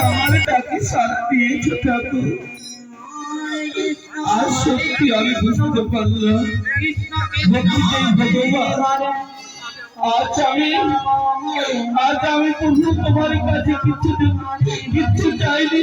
আমার ডাকে সাথ দিয়েছ ঠাকুর আর সত্যি আমি বুঝতে পারলাম ভক্তিতেই ভগবান আজ আমি আজ আমি প্রভু তোমার কাছে কিছু কিচ্ছু চাইনি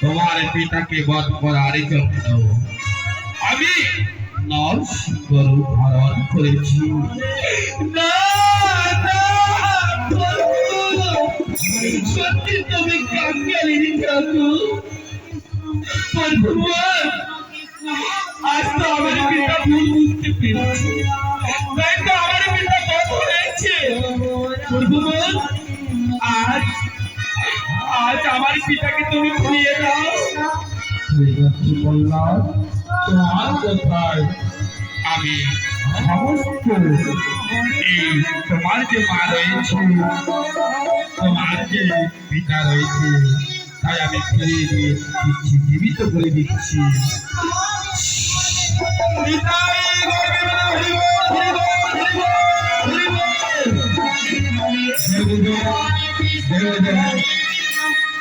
তোমার পিতাকে বধ করার জন্য আমি নরসিংহ ধারণ করেছি। সত্যি তুমি কাঙ্গালি ঠাকুর আমার আমার আজ আজ আমার পিতাকে তুমি ফিরিয়ে দাও। তোমার কোথায় আমি সমস্ত এই তোমার যে মা রয়েছে, তোমার যে পিতা রয়েছে, তাই আমি ফিরিয়ে দিয়ে দিচ্ছি, জীবিত করে দিচ্ছি।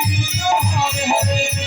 হরে হরে